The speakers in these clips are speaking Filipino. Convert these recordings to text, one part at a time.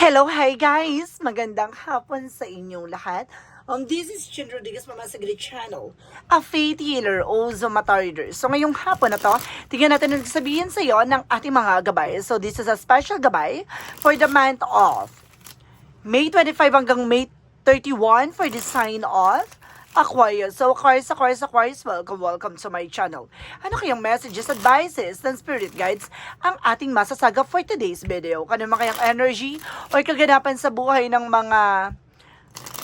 Hello, hi guys! Magandang hapon sa inyong lahat. Um, this is Chin Rodriguez Mama Sagri Channel, a faith healer o Zomata reader. So ngayong hapon na to, tingnan natin ang sabihin sa iyo ng ating mga gabay. So this is a special gabay for the month of May 25 hanggang May 31 for the sign of Aquarius. So Aquarius, Aquarius, Aquarius, welcome, welcome to my channel. Ano kayang messages, advices, and spirit guides ang ating masasaga for today's video? Kano naman kayang energy or kaganapan sa buhay ng mga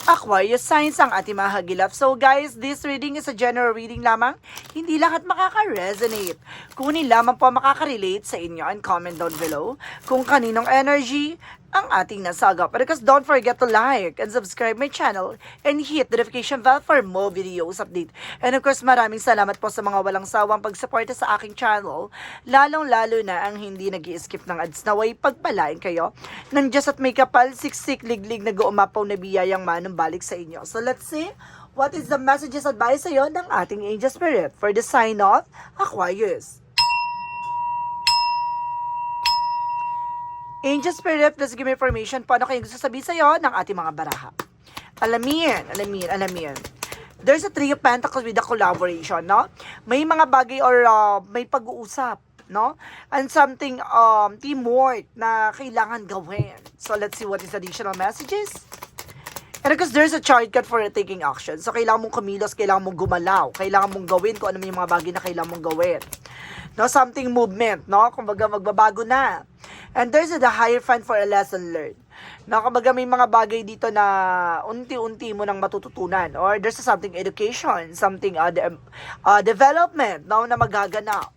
Aquarius signs ang ating mga hagilap. So guys, this reading is a general reading lamang. Hindi lahat makaka-resonate. Kunin lamang po makaka-relate sa inyo and comment down below kung kaninong energy ang ating nasaga. But because don't forget to like and subscribe my channel and hit the notification bell for more videos update. And of course, maraming salamat po sa mga walang sawang pagsuporta sa aking channel. Lalong-lalo na ang hindi nag skip ng ads naway pagpalain kayo ng at may kapal, siksik, liglig, nag-uumapaw na biyayang manumbalik sa inyo. So let's see what is the messages advice sa iyo ng ating angel spirit for the sign of Aquarius. Angel Spirit, please give me information paano kayo gusto sabihin sa'yo ng ating mga baraha. Alamin, alamin, alamin. There's a three of pentacles with a collaboration, no? May mga bagay or uh, may pag-uusap, no? And something, um, teamwork na kailangan gawin. So, let's see what is additional messages. And because there's a chart card for taking action. So, kailangan mong kumilos, kailangan mong gumalaw, kailangan mong gawin kung ano yung mga bagay na kailangan mong gawin. No, something movement, no? Kumbaga, magbabago na. And there's the higher fund for a lesson learned. No, kumbaga may mga bagay dito na unti-unti mo nang matututunan. Or there's something education, something uh, de- uh, development, no, na magaganap.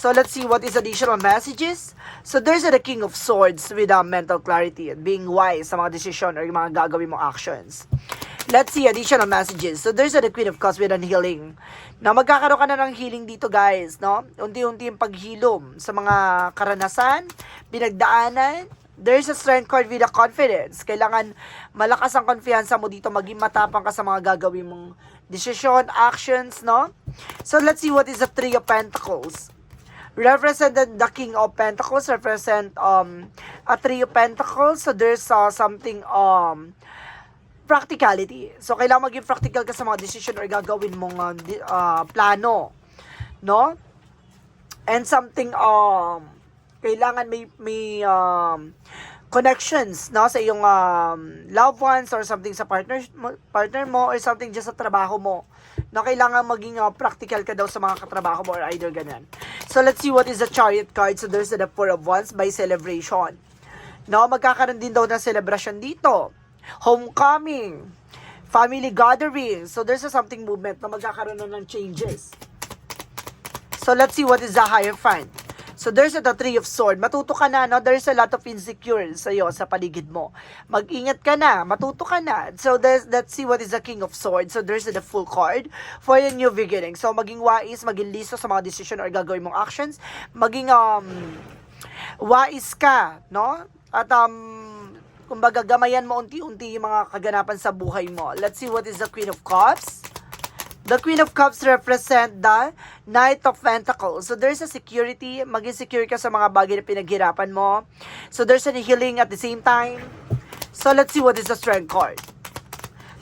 So let's see what is additional messages. So there's a the King of Swords with uh, mental clarity and being wise sa mga desisyon or yung mga gagawin mong actions. Let's see additional messages. So there's a the Queen of Cups with an healing. Na magkakaroon ka na ng healing dito guys, no? Unti-unti yung paghilom sa mga karanasan, pinagdaanan. There's a strength card with a confidence. Kailangan malakas ang konfiyansa mo dito, maging matapang ka sa mga gagawin mong desisyon, actions, no? So let's see what is the Three of Pentacles represented the King of Pentacles, represent um a Three of Pentacles. So there's uh, something um practicality. So kailangan maging practical ka sa mga decision or gagawin mong uh, uh, plano, no? And something um kailangan may may um connections no sa iyong um, loved ones or something sa partner partner mo or something just sa trabaho mo na kailangan maging uh, practical ka daw sa mga katrabaho mo or either ganyan. So let's see what is the chariot card. So there's the four of wands by celebration. No, magkakaroon din daw ng celebration dito. Homecoming, family gathering. So there's a something movement na magkakaroon na ng changes. So let's see what is the higher front. So there's a the three of sword. Matuto ka na, no? There's a lot of insecure sa iyo, sa paligid mo. Mag-ingat ka na, matuto ka na. So there's, let's see what is the king of sword. So there's a the full card for a new beginning. So maging wais, maging listo sa mga decision or gagawin mong actions. Maging um, wais ka, no? At um, kumbaga gamayan mo unti-unti yung mga kaganapan sa buhay mo. Let's see what is the Queen of Cups. The Queen of Cups represent the Knight of Pentacles. So there's a security, maging secure ka sa mga bagay na pinaghirapan mo. So there's a healing at the same time. So let's see what is the Strength card.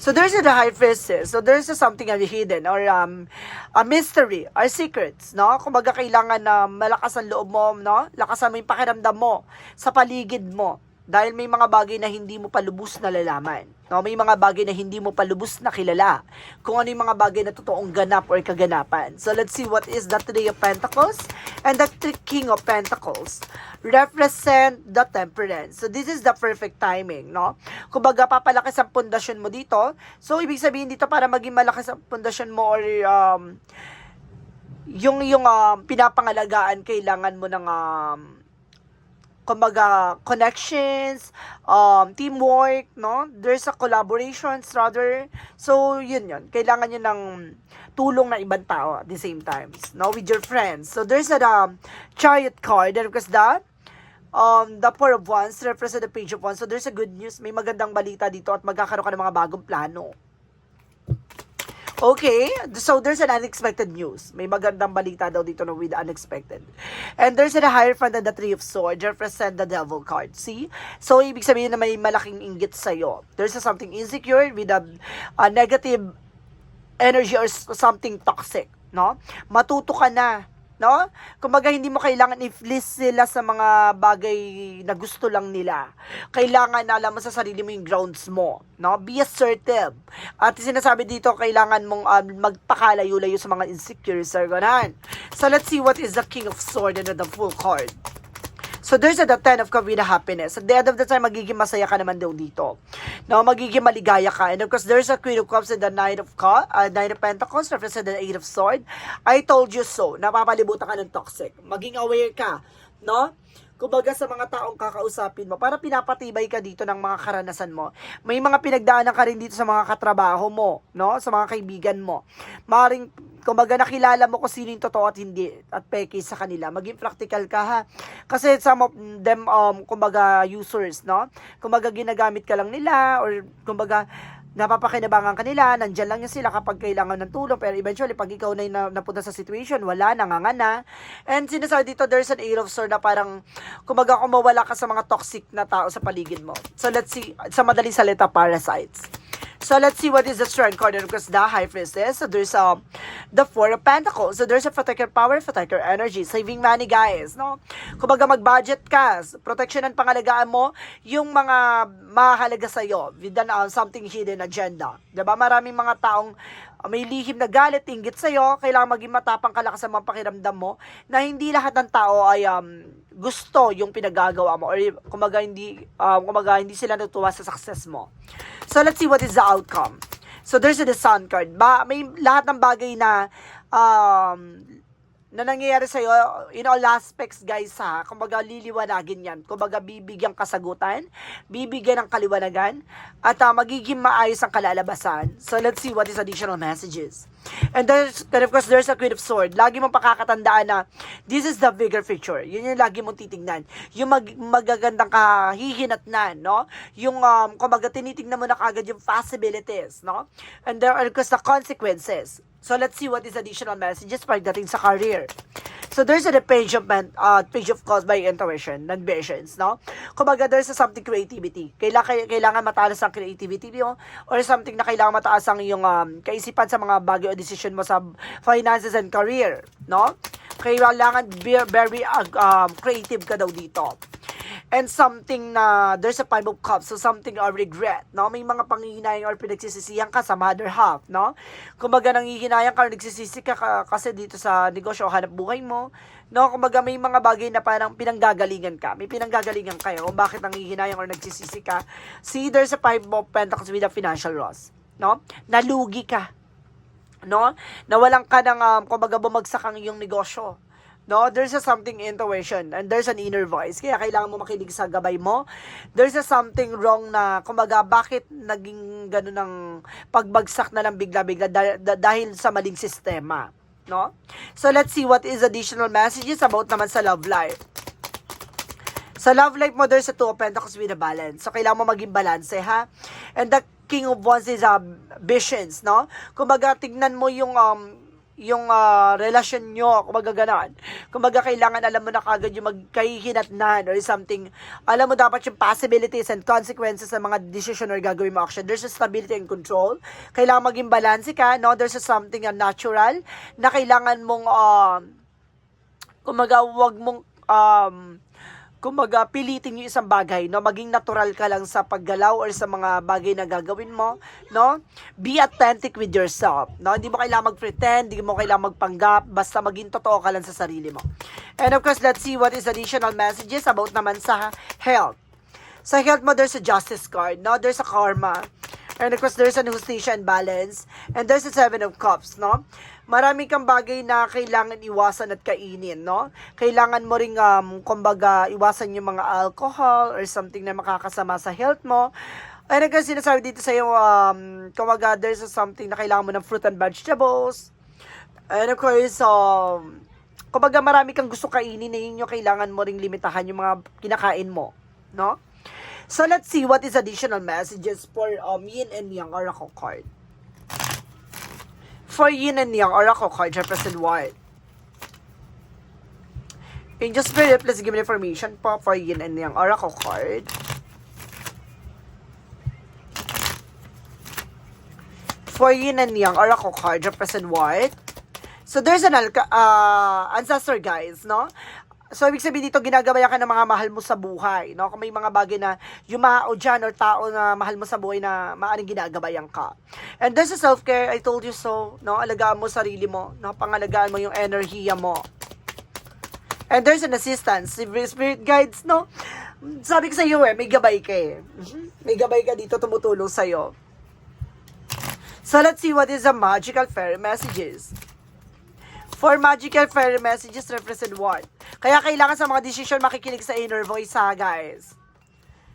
So there's a the High Priestess. So there's a something hidden or um, a mystery or secrets, no? Kumbaga kailangan na malakas ang loob mo, no? Lakasan mo yung pakiramdam mo sa paligid mo. Dahil may mga bagay na hindi mo pa lubos na lalaman. No? May mga bagay na hindi mo pa lubos na kilala. Kung ano yung mga bagay na totoong ganap or kaganapan. So let's see what is the Three of Pentacles and the King of Pentacles. Represent the temperance. So this is the perfect timing, no? Kumbaga papalakas ang pundasyon mo dito. So ibig sabihin dito para maging malakas ang pundasyon mo or um, yung yung um, pinapangalagaan kailangan mo ng um, kumbaga, connections, um, teamwork, no? There's a collaborations rather. So, yun yun. Kailangan yun ng tulong ng ibang tao at the same times, no? With your friends. So, there's a um, chariot card. And because that, um, the four of wands represent the page of wands. So, there's a good news. May magandang balita dito at magkakaroon ka ng mga bagong plano. Okay, so there's an unexpected news. May magandang balita daw dito no with unexpected. And there's a higher fund than the Three of Swords, represent the Devil card. See? So, ibig sabihin na may malaking inggit sa'yo. There's a something insecure with a, a negative energy or something toxic, no? Matuto ka na, no? Kumbaga hindi mo kailangan i-fleece sila sa mga bagay na gusto lang nila. Kailangan na alam mo sa sarili mo yung grounds mo, no? Be assertive. At sinasabi dito, kailangan mong um, magpakalayo-layo sa mga insecurities or ganan. So let's see what is the King of Sword and the Full card. So there's a the 10 of Cup the happiness. At the end of the time, magiging masaya ka naman daw dito. No, magiging maligaya ka. And of course, there's a Queen of Cups and the Knight of Cups, uh, Knight of Pentacles, represent the Eight of Sword. I told you so. Napapalibutan ka ng toxic. Maging aware ka. No? Kumbaga sa mga taong kakausapin mo, para pinapatibay ka dito ng mga karanasan mo. May mga pinagdaanan ka rin dito sa mga katrabaho mo, no? Sa mga kaibigan mo. Maring, kumbaga nakilala mo kung sino yung totoo at hindi, at peke sa kanila. Maging practical ka ha. Kasi some of them, um, kumbaga users, no? Kumbaga ginagamit ka lang nila, or kumbaga napapakinabangan kanila, nandyan lang yan sila kapag kailangan ng tulong, pero eventually, pag ikaw na yung na, napunta sa situation, wala, nangangana. And sinasabi dito, there's an eight of sword na parang, kumbaga kung mawala ka sa mga toxic na tao sa paligid mo. So let's see, sa madaling salita, parasites. So let's see what is the strength card because the high priestess. So there's um the four of pentacles. So there's a protector power, protector energy, saving money guys, no? Kumbaga mag-budget ka, proteksyonan pangalagaan mo yung mga mahalaga sa iyo with an, uh, something hidden agenda. 'Di ba? Maraming mga taong may lihim na galit, inggit sa iyo, kailangan maging matapang ka lakas sa mga pakiramdam mo na hindi lahat ng tao ay um, gusto yung pinagagawa mo or kumaga hindi um, kumaga hindi sila natutuwa sa success mo. So let's see what is the outcome. So there's the sun card. Ba may lahat ng bagay na um na nangyayari sa iyo in all aspects guys ha? Kumbaga liliwanagin yan. Kumbaga bibigyan kasagutan bibigyan ng kaliwanagan at ah, magiging maayos ang kalalabasan. So let's see what is additional messages. And there's and of course there's a queen of sword lagi mong pakakatandaan na this is the bigger picture. Yun yung lagi mong titignan. Yung mag, magagandang kahihinatnan no? Yung um, kumbaga tinitignan mo na kagad yung possibilities no? And there are of course the consequences So let's see what is additional messages pagdating sa career. So there's a page of man, uh, page of cause by intuition, non-visions, no? Kumbaga there's a something creativity. Kailangan kailangan mataas ang creativity mo or something na kailangan mataas ang yung um, kaisipan sa mga bagay o decision mo sa finances and career, no? Kailangan be very um, creative ka daw dito and something na there's a five of cups so something or regret no may mga panghihinayang or pinagsisisihan ka sa mother half no kumbaga nanghihinayang ka nagsisisi ka ka- kasi dito sa negosyo o hanap buhay mo no? Kumbaga may mga bagay na parang pinanggagalingan ka. May pinanggagalingan kayo kung bakit nanghihinayang or nagsisisi ka. See there's a five of pentacles with a financial loss no? Nalugi ka no? Nawalan ka ng um, kumbaga bumagsak ang iyong negosyo No, there's a something intuition and there's an inner voice. Kaya kailangan mo makinig sa gabay mo. There's a something wrong na, kumbaga, bakit naging ganun ng pagbagsak na lang bigla-bigla dah- dah- dahil sa maling sistema. No? So, let's see what is additional messages about naman sa love life. Sa love life mo, there's a two of pentacles with a balance. So, kailangan mo maging balance, ha? And the king of wands is uh, visions, no? Kumbaga, tignan mo yung um, yung ah, relasyon nyo, kumbaga ganon. Kumbaga, kailangan alam mo na kagad yung magkahihinatnan or something. Alam mo dapat yung possibilities and consequences ng mga decision or gagawin mo action. There's a stability and control. Kailangan maging balance ka, no? There's a something uh, natural na kailangan mong um, kumaga wag mong um kumaga pilitin yung isang bagay no? Maging natural ka lang sa paggalaw or sa mga bagay na gagawin mo no? Be authentic with yourself no? Hindi mo kailangan mag-pretend hindi mo kailangan magpanggap basta maging totoo ka lang sa sarili mo. And of course let's see what is additional messages about naman sa health. Sa health mo, there's a justice card, no? There's a karma. And of course, there's an justicia and balance. And there's a seven of cups, no? Marami kang bagay na kailangan iwasan at kainin, no? Kailangan mo ring, um, kumbaga, iwasan yung mga alcohol or something na makakasama sa health mo. Of course, sinasabi dito sa'yo, um, kumbaga, there's something na kailangan mo ng fruit and vegetables. And of course, um, kumbaga marami kang gusto kainin na yun yung kailangan mo ring limitahan yung mga kinakain mo, no? So let's see what is additional messages for um, Yin and Yang Oracle card. For yin and yang, oracle card represent what? Angel Spirit, please give me information po for yin and yang oracle card. For yin and yang oracle card represent what? So there's an uh, ancestor guys, no? So, ibig sabihin dito, ginagabayan ka ng mga mahal mo sa buhay, no? Kung may mga bagay na yumao dyan or tao na mahal mo sa buhay na maaring ginagabayan ka. And there's a self-care, I told you so, no? Alagaan mo sarili mo, no? Pangalagaan mo yung enerhiya mo. And there's an assistance, si spirit guides, no? Sabi ko sa iyo eh, may gabay ka eh. Mhm. May gabay ka dito tumutulong sa iyo. So let's see what is the magical fairy messages. For magical fairy messages represent what? Kaya kailangan sa mga decision makikinig sa inner voice ha, guys.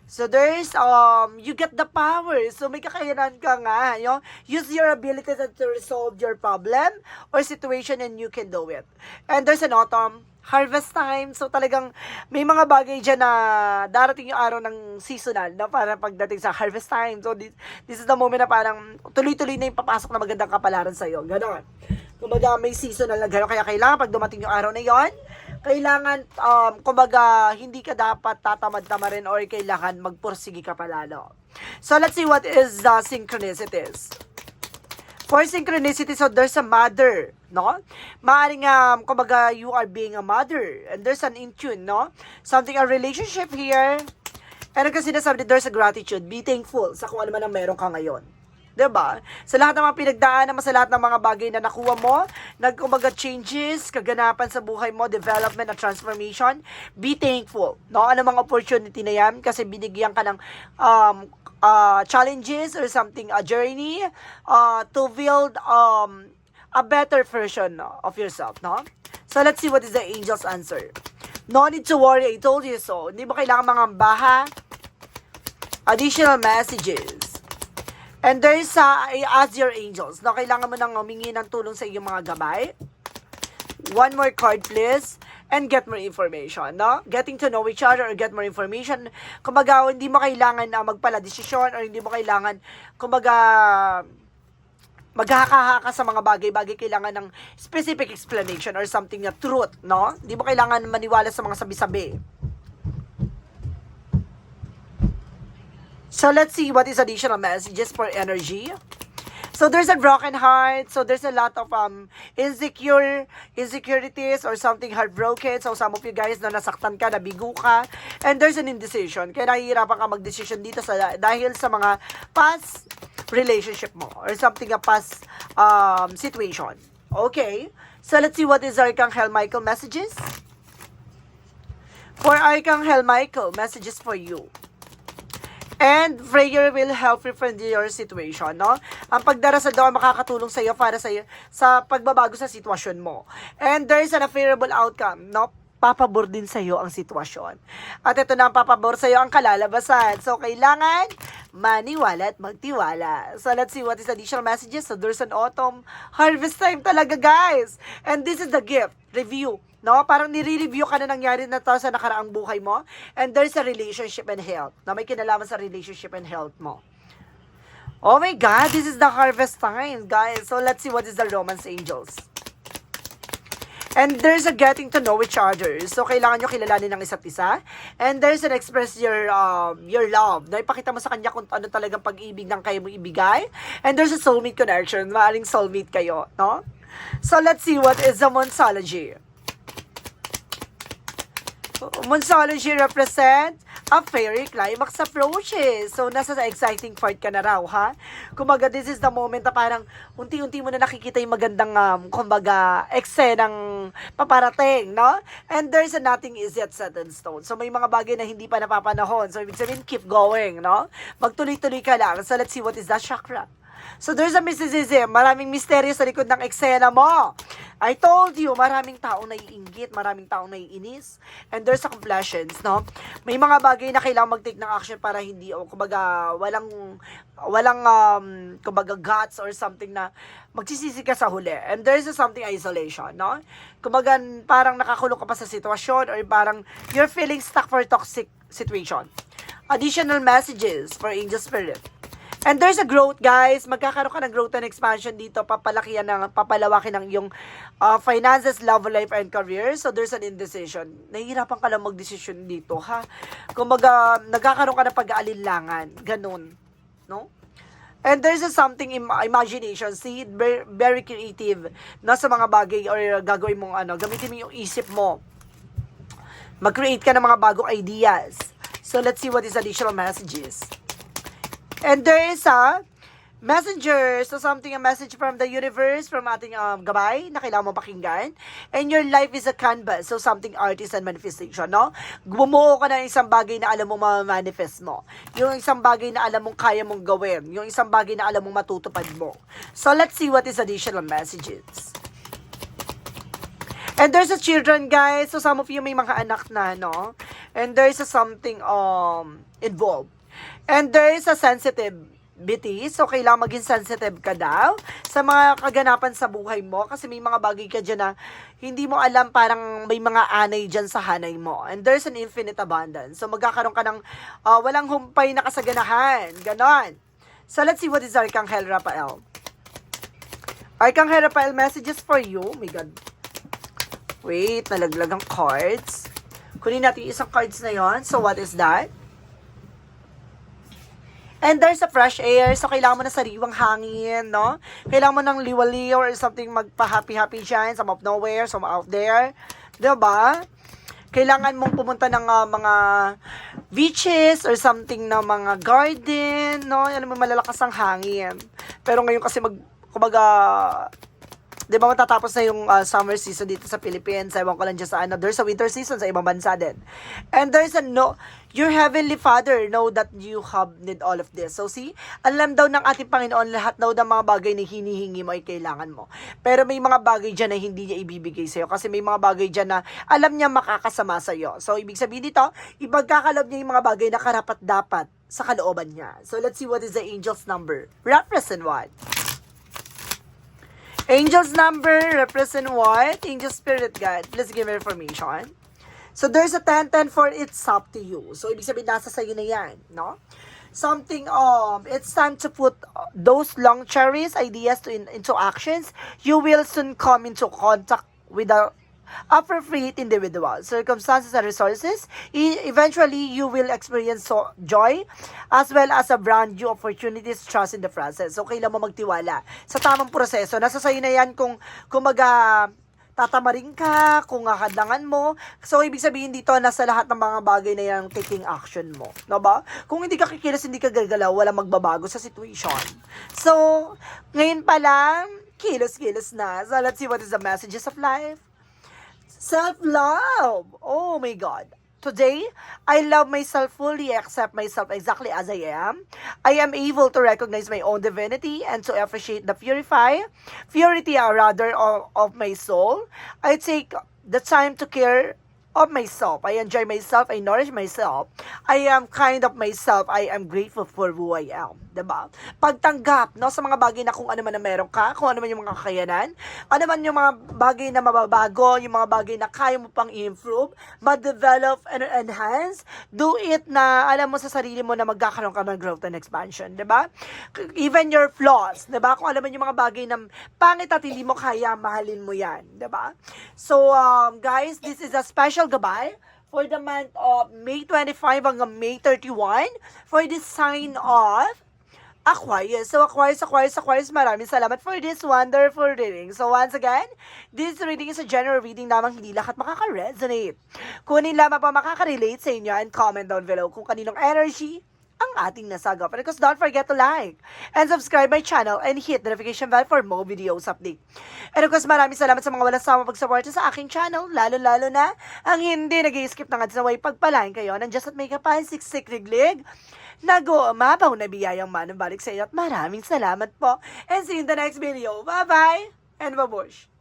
So there's um you get the power. So may kakayanan ka nga, yo. Use your ability to, resolve your problem or situation and you can do it. And there's an autumn harvest time. So talagang may mga bagay diyan na darating yung araw ng seasonal na para pagdating sa harvest time. So this, this is the moment na parang tuloy-tuloy na yung papasok na magandang kapalaran sa iyo. Ganon. Kumbaga may seasonal na gano'n. Kaya kailangan pag dumating yung araw na yon kailangan, um, kumbaga, hindi ka dapat tatamad-tama rin or kailangan magpursigi ka palalo. So, let's see what is the synchronicities. For synchronicity, so there's a mother, no? Maaring, um, kumbaga, you are being a mother. And there's an in tune, no? Something, a relationship here. And kasi sinasabi, there's a gratitude. Be thankful sa kung ano man ang meron ka ngayon. 'Di ba? Sa lahat ng mga pinagdaanan mo, sa lahat ng mga bagay na nakuha mo, nagkumbaga changes, kaganapan sa buhay mo, development at transformation, be thankful. No? Ano mga opportunity na 'yan kasi binigyan ka ng um, uh, challenges or something, a journey uh, to build um, a better version of yourself, no? So let's see what is the angel's answer. No need to worry, I told you so. Hindi mo kailangan mga baha. Additional messages. And there is uh, ask your angels. No, kailangan mo nang humingi ng tulong sa iyong mga gabay. One more card, please. And get more information, no? Getting to know each other or get more information. Kumbaga, hindi mo kailangan na magpala desisyon or hindi mo kailangan, kumbaga, maghahaka-haka sa mga bagay-bagay kailangan ng specific explanation or something na truth, no? Hindi mo kailangan maniwala sa mga sabi-sabi. So let's see what is additional messages for energy. So there's a broken heart. So there's a lot of um insecure insecurities or something heartbroken. So some of you guys na nasaktan ka, nabigo ka, and there's an indecision. Kaya nahihirapan ka mag-decision dito sa dahil sa mga past relationship mo or something a past um situation. Okay? So let's see what is Archangel Michael messages. For Archangel Michael, messages for you. And prayer will help you from your situation, no? Ang pagdarasal daw ay makakatulong sa iyo para sa iyo sa pagbabago sa sitwasyon mo. And there is an favorable outcome, no? Papabor din sa iyo ang sitwasyon. At ito na ang papabor sa iyo ang kalalabasan. So, kailangan maniwala at magtiwala. So, let's see what is additional messages. So, there's an autumn harvest time talaga, guys. And this is the gift. Review. No? Parang nire-review ka na nangyari na to sa nakaraang buhay mo. And there's a relationship and health. Na may kinalaman sa relationship and health mo. Oh my God, this is the harvest time, guys. So let's see what is the romance angels. And there's a getting to know each other. So, kailangan nyo kilalanin ng isa't isa. And there's an express your um, your love. Na ipakita mo sa kanya kung ano talagang pag-ibig ng kayo mo ibigay. And there's a soulmate connection. Maaring soulmate kayo, no? So, let's see what is the Monsology. Monsology represent a fairy climax approaches. So, nasa sa exciting part ka na raw, ha? Kumbaga, this is the moment na parang unti-unti mo na nakikita yung magandang, um, kumbaga, eksenang paparating, no? And there's a nothing is yet set in stone. So, may mga bagay na hindi pa napapanahon. So, ibig sabihin, keep going, no? Magtuloy-tuloy ka lang. So, let's see what is that chakra. So, there's a mysticism. Maraming misteryo sa likod ng eksena mo. I told you, maraming taong naiinggit, maraming taong naiinis, and there's a completions, no? May mga bagay na kailangan mag-take ng action para hindi, o kumbaga, walang, walang, um, kumbaga, guts or something na magsisisi ka sa huli. And there's a something isolation, no? Kumbaga, parang nakakulong ka pa sa sitwasyon or parang you're feeling stuck for toxic situation. Additional messages for angel spirit. And there's a growth, guys. Magkakaroon ka ng growth and expansion dito. Papalakihan ng, papalawakin ng iyong uh, finances, love life, and career. So, there's an indecision. Nahihirapan ka lang mag-decision dito, ha? Kumbaga, nagkakaroon ka ng pag-aalinlangan. Ganun. No? And there's a something im- imagination. See, very, very creative na sa mga bagay or gagawin mong ano, gamitin mo yung isip mo. Mag-create ka ng mga bagong ideas. So, let's see what is additional messages. And there is a messenger. So, something, a message from the universe, from ating um, gabay na kailangan mo pakinggan. And your life is a canvas. So, something artist and manifestation, no? Bumuo ka ng isang bagay na alam mong ma-manifest mo. Yung isang bagay na alam mong kaya mong gawin. Yung isang bagay na alam mong matutupad mo. So, let's see what is additional messages. And there's a children, guys. So, some of you may mga anak na, no? And there's a something um involved. And there is a sensitivity. So, kailangan maging sensitive ka daw sa mga kaganapan sa buhay mo. Kasi may mga bagay ka dyan na hindi mo alam parang may mga anay dyan sa hanay mo. And there's an infinite abundance. So, magkakaroon ka ng ah, walang humpay na kasaganahan. Ganon. So, let's see what is Arcangel Rafael. Arcangel Rafael messages for you. Oh my God. Wait, nalaglag ang cards. Kunin natin isang cards na yon. So, what is that? And there's a fresh air, so kailangan mo na sariwang hangin, no? Kailangan mo ng liwali or something magpa-happy-happy dyan, some of nowhere, some out there. 'Di ba? Kailangan mong pumunta ng ah, mga beaches or something na mga garden, no? Yan mo malalakas ang hangin. Pero ngayon kasi mag, kumbaga, Di ba matatapos na yung uh, summer season dito sa Philippines? Ewan ko lang dyan sa ano. There's a winter season sa ibang bansa din. And there's a no, your heavenly father know that you have need all of this. So see, alam daw ng ating Panginoon lahat daw ng mga bagay na hinihingi mo ay kailangan mo. Pero may mga bagay dyan na hindi niya ibibigay sa'yo. Kasi may mga bagay dyan na alam niya makakasama sa'yo. So ibig sabihin dito, ipagkakalob niya yung mga bagay na karapat dapat sa kalooban niya. So let's see what is the angel's number. Represent what? Angel's number represent what? Angel spirit guide. Let's give information. So there's a 10-10 for it's up to you. So ibig sabihin nasa sa'yo na yan, no? Something um it's time to put those long cherries ideas to in, into actions. You will soon come into contact with the appropriate individual, circumstances and resources. E- eventually, you will experience so- joy as well as a brand new opportunities, trust in the process. So, kailan mo magtiwala sa tamang proseso. Nasa sa'yo na yan kung, kumaga, tatamarin ka, kung hakadlangan mo. So, ibig sabihin dito, nasa lahat ng mga bagay na yan, taking action mo. No ba? Kung hindi ka kikilos, hindi ka gagalaw, wala magbabago sa situation. So, ngayon pa lang, kilos-kilos na. So, let's see what is the messages of life. Self-love. Oh my God. Today, I love myself fully, accept myself exactly as I am. I am able to recognize my own divinity and to appreciate the purify, purity uh, rather of, of my soul. I take the time to care of myself. I enjoy myself. I nourish myself. I am kind of myself. I am grateful for who I am. 'Di ba? Pagtanggap no, sa mga bagay na kung ano man na meron ka, kung ano man yung mga kakayanan, ano man yung mga bagay na mababago, yung mga bagay na kaya mo pang i-improve, ma-develop and enhance, do it na alam mo sa sarili mo na magkakaroon ka ng growth and expansion. 'di ba? Even your flaws, 'di ba? Kung alam mo yung mga bagay na pangit at hindi mo kaya, mahalin mo 'yan, 'di ba? So, um, guys, this is a special gabay for the month of May 25 hanggang May 31 for this sign of Aquarius. So, Aquarius, Aquarius, Aquarius, maraming salamat for this wonderful reading. So, once again, this reading is a general reading lamang hindi lahat makaka-resonate. Kunin lamang pa makaka-relate sa inyo and comment down below kung kaninong energy ang ating nasagap. And of course, don't forget to like and subscribe my channel and hit the notification bell for more videos update. And of course, maraming salamat sa mga walang sama pagsuporta sa aking channel, lalo-lalo na ang hindi nag skip ng ads na way pagpalain kayo ng Just at Makeup and Siksik Riglig. Nag-uumapaw na biyayang manang balik sa iyo at maraming salamat po. And see you in the next video. Bye-bye and babush!